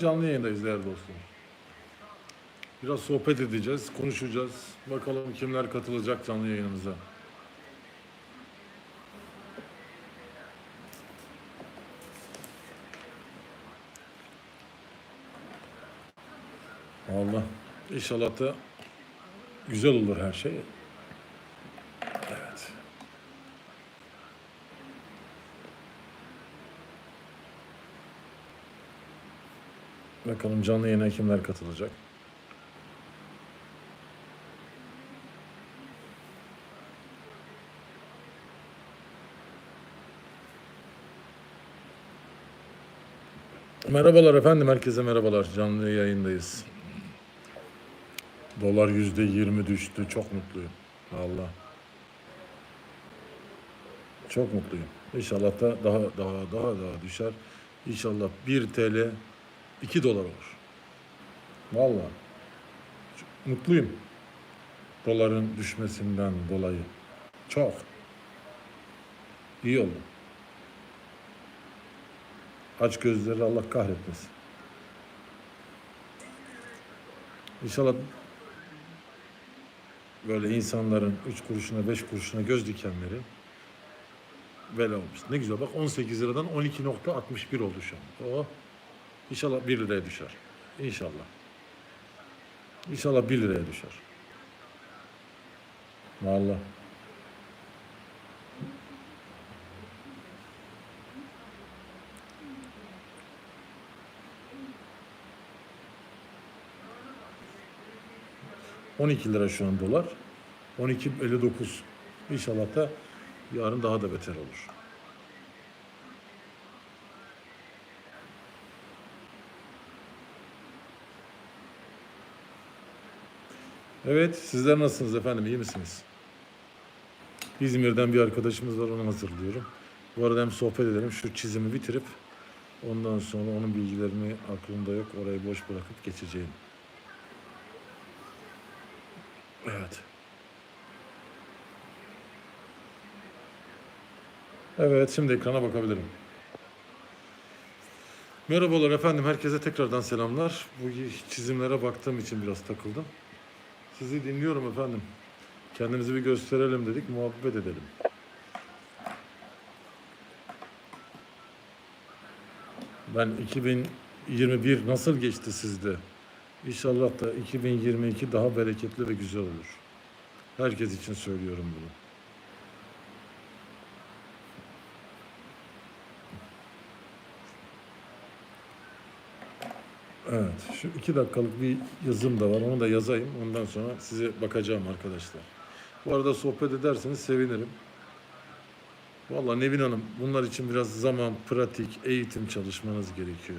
Canlı yayındayız değerli dostum. Biraz sohbet edeceğiz, konuşacağız. Bakalım kimler katılacak canlı yayınımıza. Allah inşallah da güzel olur her şey. Evet. Bakalım canlı yayına kimler katılacak. Merhabalar efendim, herkese merhabalar. Canlı yayındayız. Dolar yüzde yirmi düştü. Çok mutluyum. Allah. Çok mutluyum. İnşallah da daha daha daha daha düşer. İnşallah 1 TL 2 dolar olur. Vallahi. Çok Mutluyum. Doların düşmesinden dolayı. Çok. İyi oldu. Aç gözleri Allah kahretmesin. İnşallah böyle insanların üç kuruşuna beş kuruşuna göz dikenleri böyle olmuş. Ne güzel bak 18 liradan 12.61 oldu şu an. Oh. İnşallah 1 liraya düşer. İnşallah. İnşallah 1 liraya düşer. Vallahi. ...12 lira şu an dolar. 12.59. İnşallah da yarın daha da beter olur. Evet, sizler nasılsınız efendim? İyi misiniz? İzmir'den bir arkadaşımız var, onu hazırlıyorum. Bu arada hem sohbet edelim, şu çizimi bitirip ondan sonra onun bilgilerini aklımda yok, orayı boş bırakıp geçeceğim. Evet. Evet, şimdi ekrana bakabilirim. Merhabalar efendim, herkese tekrardan selamlar. Bu çizimlere baktığım için biraz takıldım. Sizi dinliyorum efendim. Kendimizi bir gösterelim dedik, muhabbet edelim. Ben 2021 nasıl geçti sizde? İnşallah da 2022 daha bereketli ve güzel olur. Herkes için söylüyorum bunu. Evet, şu iki dakikalık bir yazım da var. Onu da yazayım. Ondan sonra size bakacağım arkadaşlar. Bu arada sohbet ederseniz sevinirim. Vallahi Nevin Hanım, bunlar için biraz zaman, pratik, eğitim çalışmanız gerekiyor.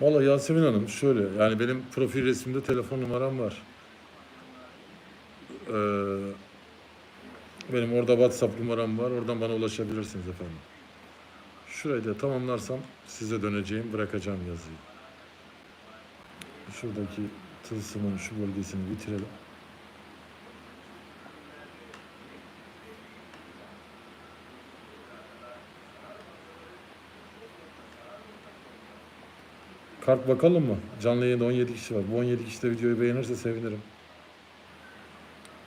Vallahi Yasemin Hanım şöyle yani benim profil resimde telefon numaram var. Ee, benim orada WhatsApp numaram var. Oradan bana ulaşabilirsiniz efendim. Şurayı da tamamlarsam size döneceğim, bırakacağım yazıyı. Şuradaki tılsımın şu bölgesini bitirelim. Kart bakalım mı? Canlı yayında 17 kişi var. Bu 17 kişi de videoyu beğenirse sevinirim.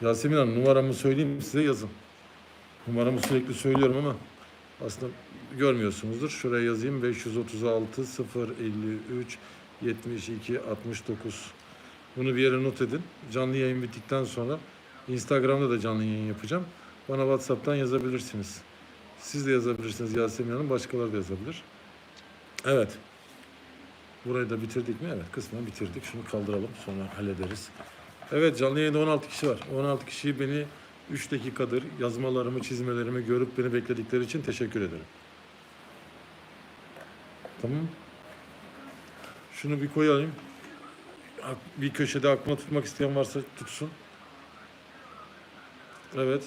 Yasemin Hanım numaramı söyleyeyim size yazın. Numaramı sürekli söylüyorum ama aslında görmüyorsunuzdur. Şuraya yazayım 536 053 72 69. Bunu bir yere not edin. Canlı yayın bittikten sonra Instagram'da da canlı yayın yapacağım. Bana WhatsApp'tan yazabilirsiniz. Siz de yazabilirsiniz Yasemin Hanım. Başkaları da yazabilir. Evet. Burayı da bitirdik mi? Evet kısmen bitirdik. Şunu kaldıralım sonra hallederiz. Evet canlı yayında 16 kişi var. 16 kişi beni 3 dakikadır yazmalarımı, çizmelerimi görüp beni bekledikleri için teşekkür ederim. Tamam. Şunu bir koyayım. bir köşede aklına tutmak isteyen varsa tutsun. Evet.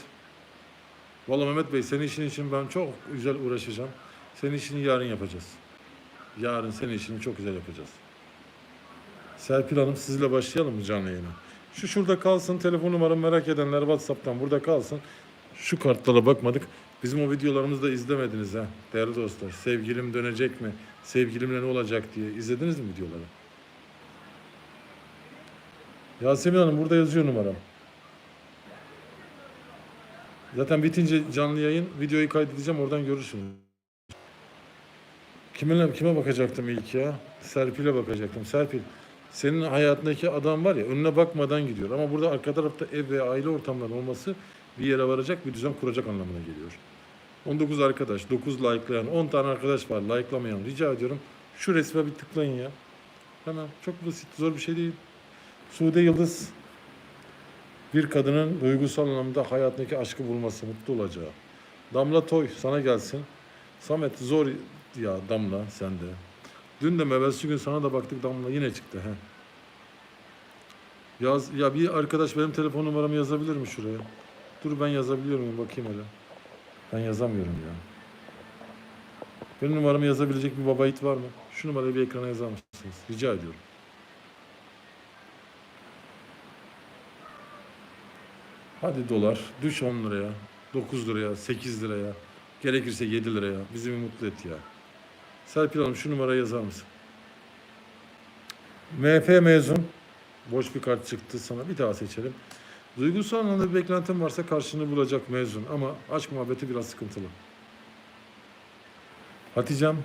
Vallahi Mehmet Bey senin işin için ben çok güzel uğraşacağım. Senin işini yarın yapacağız. Yarın senin işini çok güzel yapacağız. Serpil Hanım sizle başlayalım mı canlı yayına? Şu şurada kalsın. Telefon numaramı merak edenler WhatsApp'tan burada kalsın. Şu kartlara bakmadık. Bizim o videolarımızı da izlemediniz ha değerli dostlar. Sevgilim dönecek mi? Sevgilimle ne olacak diye. izlediniz mi videoları? Yasemin Hanım burada yazıyor numaram. Zaten bitince canlı yayın videoyu kaydedeceğim oradan görürsünüz. Kiminle kime bakacaktım ilk ya? Serpil'e bakacaktım. Serpil senin hayatındaki adam var ya önüne bakmadan gidiyor. Ama burada arka tarafta ev ve aile ortamları olması bir yere varacak bir düzen kuracak anlamına geliyor. 19 arkadaş, 9 like'layan, 10 tane arkadaş var like'lamayan. Rica ediyorum şu resme bir tıklayın ya. Hemen çok basit, zor bir şey değil. Sude Yıldız bir kadının duygusal anlamda hayatındaki aşkı bulması, mutlu olacağı. Damla Toy sana gelsin. Samet zor ya Damla sende. Dün de evvelsi gün sana da baktık Damla yine çıktı. He. Yaz, ya bir arkadaş benim telefon numaramı yazabilir mi şuraya? Dur ben yazabiliyor muyum bakayım hele. Ben yazamıyorum ya. Benim numaramı yazabilecek bir baba it var mı? Şu numarayı bir ekrana yazar mısınız? Rica ediyorum. Hadi dolar düş 10 liraya, 9 liraya, 8 liraya, gerekirse 7 liraya. Bizi bir mutlu et ya. Serpil Hanım şu numarayı yazar mısın? MF mezun. Boş bir kart çıktı sana. Bir daha seçelim. Duygusal anlamda bir beklentim varsa karşını bulacak mezun. Ama aşk muhabbeti biraz sıkıntılı. Hatice'm.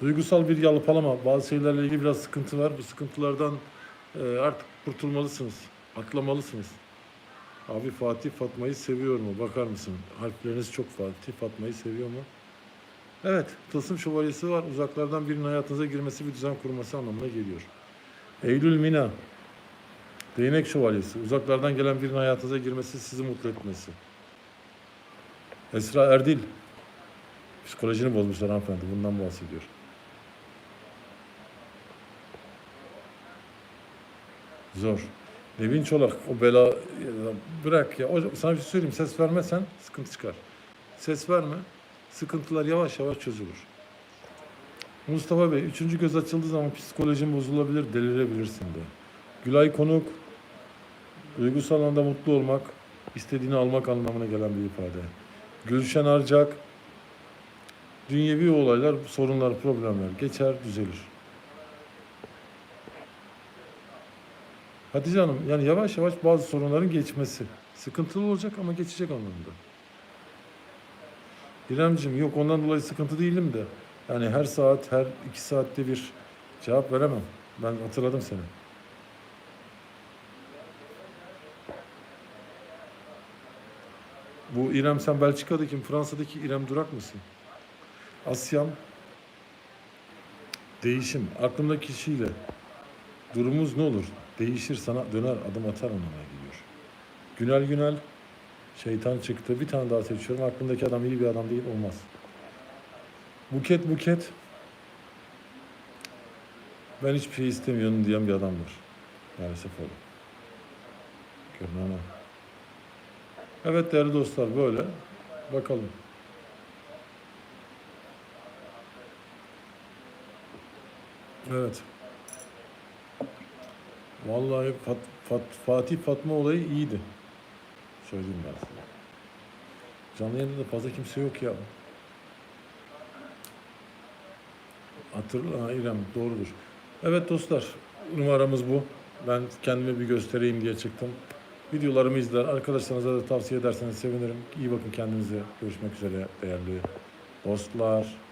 Duygusal bir yalpalama. Bazı şeylerle ilgili biraz sıkıntı var. Bu sıkıntılardan e, artık kurtulmalısınız. Atlamalısınız. Abi Fatih Fatma'yı seviyor mu? Bakar mısın? Harfleriniz çok Fatih Fatma'yı seviyor mu? Evet, tılsım şövalyesi var. Uzaklardan birinin hayatınıza girmesi bir düzen kurması anlamına geliyor. Eylül Mina. Değnek şövalyesi. Uzaklardan gelen birinin hayatınıza girmesi, sizi mutlu etmesi. Esra Erdil. Psikolojini bozmuşlar hanımefendi. Bundan bahsediyor. Zor. Nevin Çolak o bela bırak ya. O, sana bir şey söyleyeyim. Ses vermezsen sıkıntı çıkar. Ses verme. Sıkıntılar yavaş yavaş çözülür. Mustafa Bey, üçüncü göz açıldığı zaman psikolojin bozulabilir, delirebilirsin de. Gülay Konuk, duygusal anlamda mutlu olmak, istediğini almak anlamına gelen bir ifade. Gülşen Arcak, dünyevi olaylar, sorunlar, problemler geçer, düzelir. Hatice Hanım, yani yavaş yavaş bazı sorunların geçmesi. Sıkıntılı olacak ama geçecek anlamında. İremciğim yok ondan dolayı sıkıntı değilim de. Yani her saat, her iki saatte bir cevap veremem. Ben hatırladım seni. Bu İrem sen Belçika'daki, Fransa'daki İrem Durak mısın? Asyam. Değişim. Aklımdaki kişiyle durumumuz ne olur? Değişir sana döner adım atar anlamına geliyor. Günel Günel şeytan çıktı. Bir tane daha seçiyorum. Aklımdaki adam iyi bir adam değil olmaz. Buket Buket ben hiçbir şey istemiyorum diyen bir adam var. Maalesef öyle. Görünen. Evet değerli dostlar böyle. Bakalım. Evet. Vallahi Fat, Fat- Fatih Fatma olayı iyiydi. Söyleyeyim ben size. Canlı yayında da fazla kimse yok ya. Hatırla ha, İrem doğrudur. Evet dostlar numaramız bu. Ben kendimi bir göstereyim diye çıktım. Videolarımı izler. Arkadaşlarınıza da tavsiye ederseniz sevinirim. İyi bakın kendinize. Görüşmek üzere değerli dostlar.